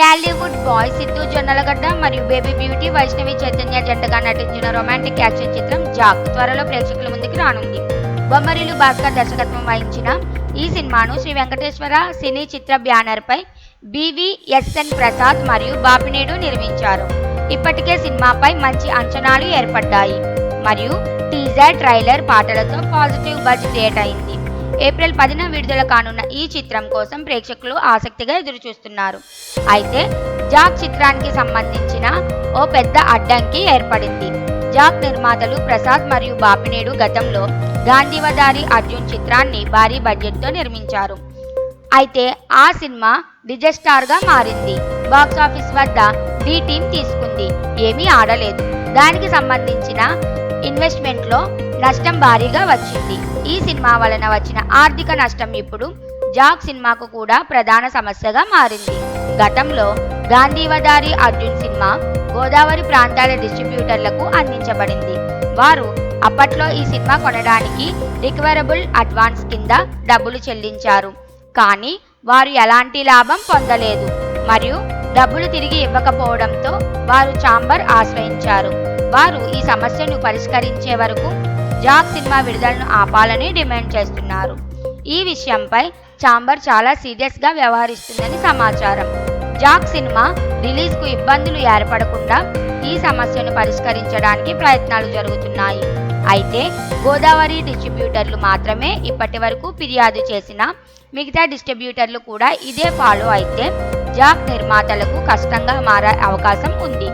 Tollywood bye Siddhu Jonnalagadda మరియు baby beauty Vaishnavi Chaitanya జంటగా నటించిన రొమాంటిక్ యాక్షన్ చిత్రం జాక్ త్వరలో ప్రేక్షకుల ముందుకు రానుంది. బొమ్మరిలు భాస్కర్ దర్శకత్వం వహించిన ఈ సినిమాను శ్రీ వెంకటేశ్వర సినీ చిత్ర బ్యానర్పై బివిఎస్ఎన్ ప్రసాద్ మరియు బాపినేడు నిర్మించారు. ఇప్పటికే సినిమాపై మంచి అంచనాలు ఏర్పడ్డాయి. మరియు టీజర్ ట్రైలర్ పాటలతో పాజిటివ్ బజ్ క్రియేట్ అయింది. ఏప్రిల్ పదిన విడుదల కానున్న ఈ చిత్రం కోసం ప్రేక్షకులు ఆసక్తిగా ఎదురుచూస్తున్నారు. అయితే జాక్ చిత్రానికి సంబంధించిన ఓ పెద్ద అడ్డంకి ఏర్పడింది. జాక్ నిర్మాతలు ప్రసాద్ మరియు బాపినేడు గతంలో గాంధీవదారి అర్జున్ చిత్రాన్ని భారీ బడ్జెట్తో నిర్మించారు. అయితే ఆ సినిమా డిజస్టార్గా మారింది. బాక్స్ ఆఫీస్ వద్ద డి టీం తీసుకుంది. ఏమీ ఆడలేదు. దానికి సంబంధించిన ఇన్వెస్ట్మెంట్లో నష్టం భారీగా వచ్చింది. ఈ సినిమా వలన వచ్చిన ఆర్థిక నష్టం ఇప్పుడు జాక్ సినిమాకు కూడా ప్రధాన సమస్యగా మారింది. గతంలో గాంధీవదారి అర్జున్ సినిమా గోదావరి ప్రాంతాల డిస్ట్రిబ్యూటర్లకు అందించబడింది. వారు అప్పట్లో ఈ సినిమా కొనడానికి రికవరబుల్ అడ్వాన్స్ కింద డబ్బులు చెల్లించారు. కానీ వారు ఎలాంటి లాభం పొందలేదు. మరియు డబ్బులు తిరిగి ఇవ్వకపోవడంతో వారు చాంబర్ ఆశ్రయించారు. వారు ఈ సమస్యను పరిష్కరించే వరకు జాక్ సినిమా విడుదలను ఆపాలని డిమాండ్ చేస్తున్నారు. ఈ విషయంపై చాంబర్ చాలా సీరియస్గా వ్యవహరిస్తుందని సమాచారం. జాక్ సినిమా రిలీజ్కు ఇబ్బందులు ఏర్పడకుండా ఈ సమస్యను పరిష్కరించడానికి ప్రయత్నాలు జరుగుతున్నాయి. అయితే గోదావరి డిస్ట్రిబ్యూటర్లు మాత్రమే ఇప్పటి వరకు ఫిర్యాదు చేసిన మిగతా డిస్ట్రిబ్యూటర్లు కూడా ఇదే ఫాలో అయితే జాక్ నిర్మాతలకు కష్టంగా మారే అవకాశం ఉంది.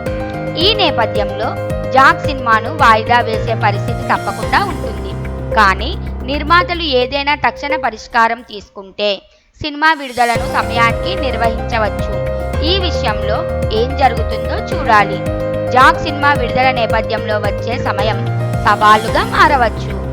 ఈ నేపథ్యంలో జాక్ సినిమాను వాయిదా వేసే పరిస్థితి తప్పకుండా ఉంటుంది. కానీ నిర్మాతలు ఏదైనా తక్షణ పరిష్కారం తీసుకుంటే సినిమా విడుదలను సమయానికి నిర్వహించవచ్చు. ఈ విషయంలో ఏం జరుగుతుందో చూడాలి. జాక్ సినిమా విడుదల నేపథ్యంలో వచ్చే సమయం సవాలుగా మారవచ్చు.